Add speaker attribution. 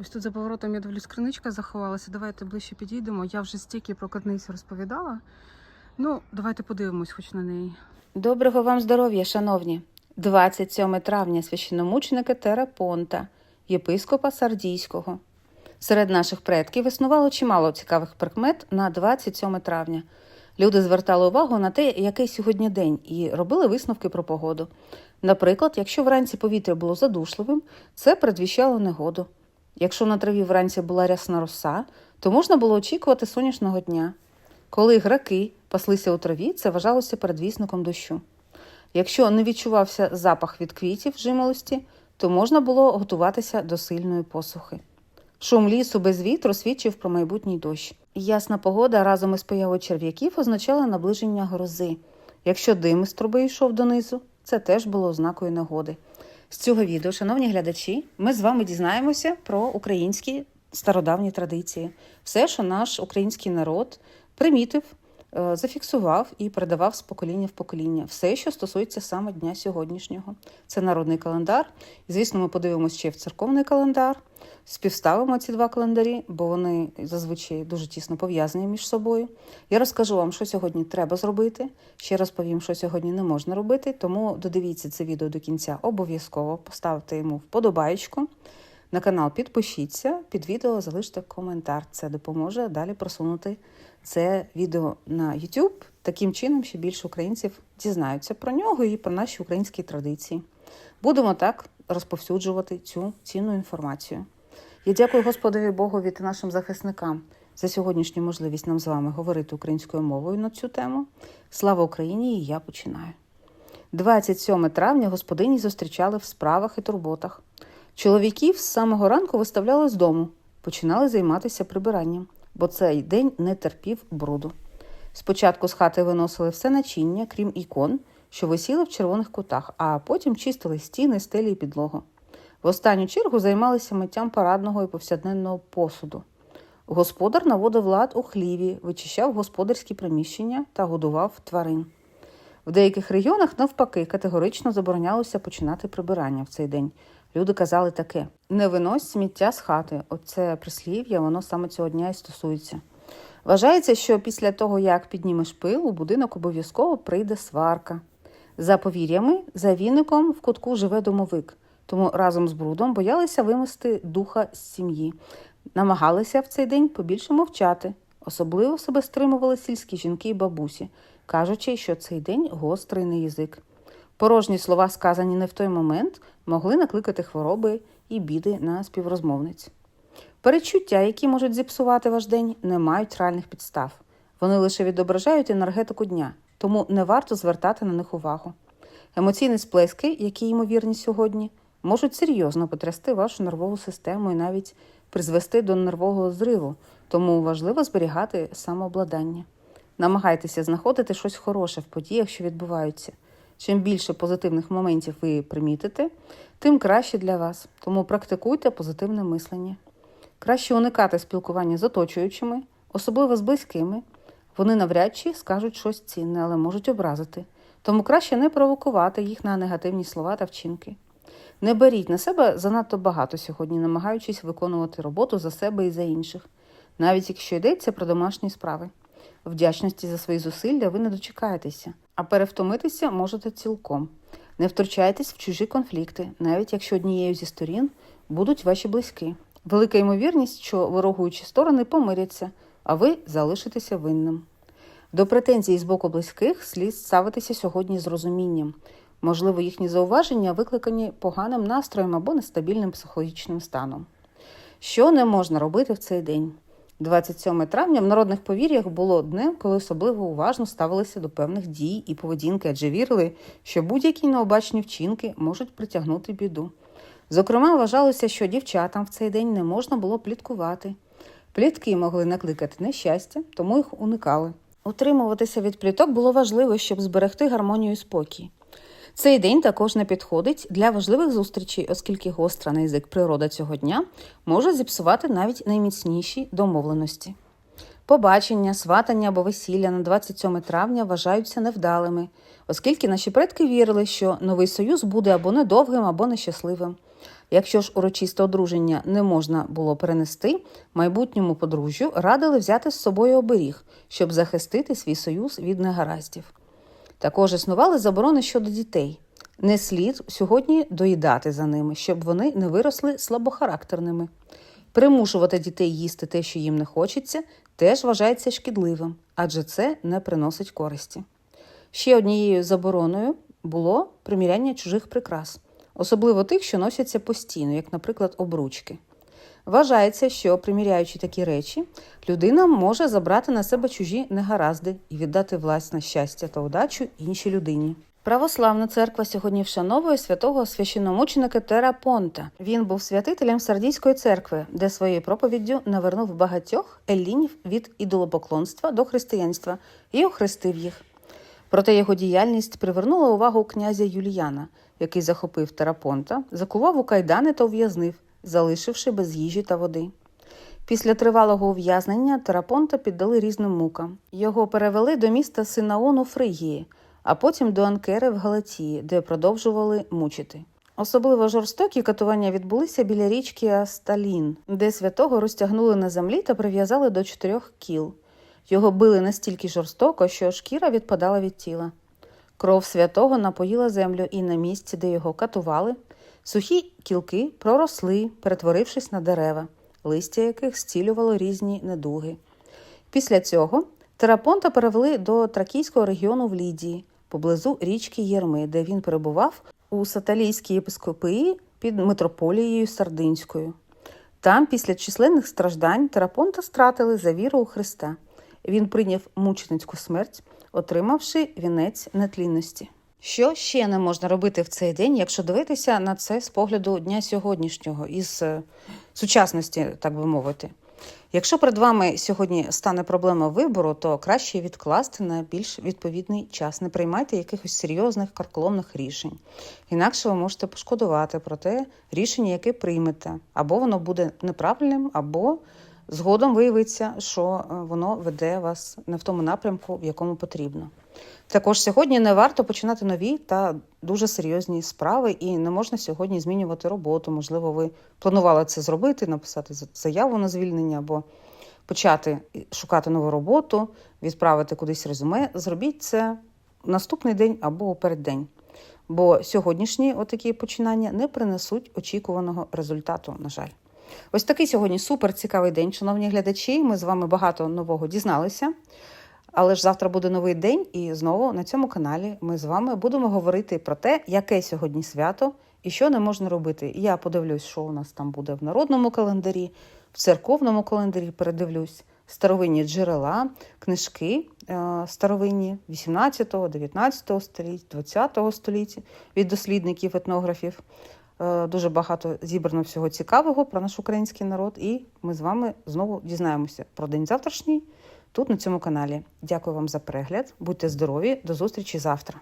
Speaker 1: Ось тут за поворотом я дивлюсь, криничка заховалася. Давайте ближче підійдемо. Я вже стільки про кадницю розповідала. Ну, давайте подивимось хоч на неї.
Speaker 2: Доброго вам здоров'я, шановні! 27 травня священномученика Терапонта, єпископа Сардійського. Серед наших предків існувало чимало цікавих прикмет на 27 травня. Люди звертали увагу на те, який сьогодні день, і робили висновки про погоду. Наприклад, якщо вранці повітря було задушливим, це передвіщало негоду. Якщо на траві вранці була рясна роса, то можна було очікувати сонячного дня. Коли граки паслися у траві, це вважалося передвісником дощу. Якщо не відчувався запах від квітів жимолості, то можна було готуватися до сильної посухи. Шум лісу без вітру свідчив про майбутній дощ. Ясна погода разом із появою черв'яків означала наближення грози. Якщо дим із труби йшов донизу, це теж було ознакою негоди. З цього відео, шановні глядачі, ми з вами дізнаємося про українські стародавні традиції. Все, що наш український народ примітив, е, зафіксував і передавав з покоління в покоління. Все, що стосується саме дня сьогоднішнього. Це народний календар. Звісно, ми подивимося ще в церковний календар. Співставимо ці два календарі, бо вони зазвичай дуже тісно пов'язані між собою. Я розкажу вам, що сьогодні треба зробити. Ще розповім, що сьогодні не можна робити. Тому додивіться це відео до кінця обов'язково. Поставте йому вподобайку. На канал підпишіться, під відео залиште коментар. Це допоможе далі просунути це відео на YouTube. Таким чином, ще більше українців дізнаються про нього і про наші українські традиції. Будемо так розповсюджувати цю цінну інформацію. Я дякую Господові Богові та нашим захисникам за сьогоднішню можливість нам з вами говорити українською мовою на цю тему. Слава Україні! І я починаю. 27 травня господині зустрічали в справах і турботах. Чоловіків з самого ранку виставляли з дому, починали займатися прибиранням, бо цей день не терпів бруду. Спочатку з хати виносили все начиння, крім ікон, що висіли в червоних кутах, а потім чистили стіни, стелі і підлогу. В останню чергу займалися миттям парадного і повсякденного посуду. Господар наводив лад у хліві, вичищав господарські приміщення та годував тварин. В деяких регіонах, навпаки, категорично заборонялося починати прибирання в цей день. Люди казали таке: не винось сміття з хати. Оце прислів'я, воно саме цього дня і стосується. Вважається, що після того, як піднімеш пил, у будинок обов'язково прийде сварка. За повір'ями, за віником в кутку живе домовик, тому разом з брудом боялися вимести духа з сім'ї, намагалися в цей день побільше мовчати. Особливо себе стримували сільські жінки і бабусі, кажучи, що цей день гострий на язик. Порожні слова, сказані не в той момент, могли накликати хвороби і біди на співрозмовниць. Перечуття, які можуть зіпсувати ваш день, не мають реальних підстав. Вони лише відображають енергетику дня, тому не варто звертати на них увагу. Емоційні сплески, які ймовірні сьогодні, можуть серйозно потрясти вашу нервову систему і навіть призвести до нервового зриву, тому важливо зберігати самообладання. Намагайтеся знаходити щось хороше в подіях, що відбуваються. Чим більше позитивних моментів ви примітите, тим краще для вас. Тому практикуйте позитивне мислення. Краще уникати спілкування з оточуючими, особливо з близькими. Вони навряд чи скажуть щось цінне, але можуть образити. Тому краще не провокувати їх на негативні слова та вчинки. Не беріть на себе занадто багато сьогодні, намагаючись виконувати роботу за себе і за інших, навіть якщо йдеться про домашні справи. Вдячності за свої зусилля ви не дочекаєтеся, а перевтомитися можете цілком. Не втручайтесь в чужі конфлікти, навіть якщо однією зі сторін будуть ваші близькі. Велика ймовірність, що ворогуючі сторони помиряться, а ви залишитеся винним. До претензій з боку близьких слід ставитися сьогодні з розумінням. Можливо, їхні зауваження викликані поганим настроєм або нестабільним психологічним станом. Що не можна робити в цей день? 27 травня в народних повір'ях було днем, коли особливо уважно ставилися до певних дій і поведінки, адже вірили, що будь-які необачні вчинки можуть притягнути біду. Зокрема, вважалося, що дівчатам в цей день не можна було пліткувати. Плітки могли накликати нещастя, тому їх уникали. Утримуватися від пліток було важливо, щоб зберегти гармонію і спокій. Цей день також не підходить для важливих зустрічей, оскільки гостра на язик природа цього дня може зіпсувати навіть найміцніші домовленості. Побачення, сватання або весілля на 27 травня вважаються невдалими, оскільки наші предки вірили, що новий союз буде або недовгим, або нещасливим. Якщо ж урочисте одруження не можна було перенести, майбутньому подружжю радили взяти з собою оберіг, щоб захистити свій союз від негараздів. Також існували заборони щодо дітей. Не слід сьогодні доїдати за ними, щоб вони не виросли слабохарактерними. Примушувати дітей їсти те, що їм не хочеться, теж вважається шкідливим, адже це не приносить користі. Ще однією забороною було приміряння чужих прикрас, особливо тих, що носяться постійно, як, наприклад, обручки. Вважається, що приміряючи такі речі, людина може забрати на себе чужі негаразди і віддати власне щастя та удачу іншій людині. Православна церква сьогодні вшановує святого священномученика Тера Понта. Він був святителем Сардійської церкви, де своєю проповіддю навернув багатьох еллінів від ідолопоклонства до християнства і охрестив їх. Проте його діяльність привернула увагу князя Юліяна, який захопив Терапонта, закував у кайдани та ув'язнив, залишивши без їжі та води. Після тривалого ув'язнення Терапонта піддали різним мукам. Його перевели до міста Синаону Фригії, а потім до Анкери в Галатії, де продовжували мучити. Особливо жорстокі катування відбулися біля річки Асталін, де святого розтягнули на землі та прив'язали до чотирьох кіл. Його били настільки жорстоко, що шкіра відпадала від тіла. Кров святого напоїла землю, і на місці, де його катували, сухі кілки проросли, перетворившись на дерева, листя яких зцілювало різні недуги. Після цього Терапонта перевели до тракійського регіону в Лідії, поблизу річки Єрми, де він перебував у саталійській єпископії під митрополією Сардинською. Там, після численних страждань, Терапонта стратили за віру у Христа. Він прийняв мученицьку смерть, отримавши вінець нетлінності. Що ще не можна робити в цей день, якщо дивитися на це з погляду дня сьогоднішнього, із е, сучасності, так би мовити? Якщо перед вами сьогодні стане проблема вибору, то краще відкласти на більш відповідний час. Не приймайте якихось серйозних карколомних рішень. Інакше ви можете пошкодувати про те рішення, яке приймете, або воно буде неправильним, або згодом виявиться, що е, воно веде вас не в тому напрямку, в якому потрібно. Також сьогодні не варто починати нові та дуже серйозні справи, і не можна сьогодні змінювати роботу. Можливо, ви планували це зробити, написати заяву на звільнення або почати шукати нову роботу, відправити кудись резюме. Зробіть це наступний день або переддень. Бо сьогоднішні отакі починання не принесуть очікуваного результату, на жаль. Ось такий сьогодні супер цікавий день, шановні глядачі. Ми з вами багато нового дізналися. Але ж завтра буде новий день, і знову на цьому каналі ми з вами будемо говорити про те, яке сьогодні свято і що не можна робити. Я подивлюсь, що у нас там буде в народному календарі, в церковному календарі передивлюсь старовинні джерела, книжки е, старовинні 18, 19 століть, 20 століття від дослідників, етнографів. Е, Дуже багато зібрано всього цікавого про наш український народ, і ми з вами знову дізнаємося про день завтрашній тут на цьому каналі. Дякую вам за перегляд. Будьте здорові, до зустрічі завтра.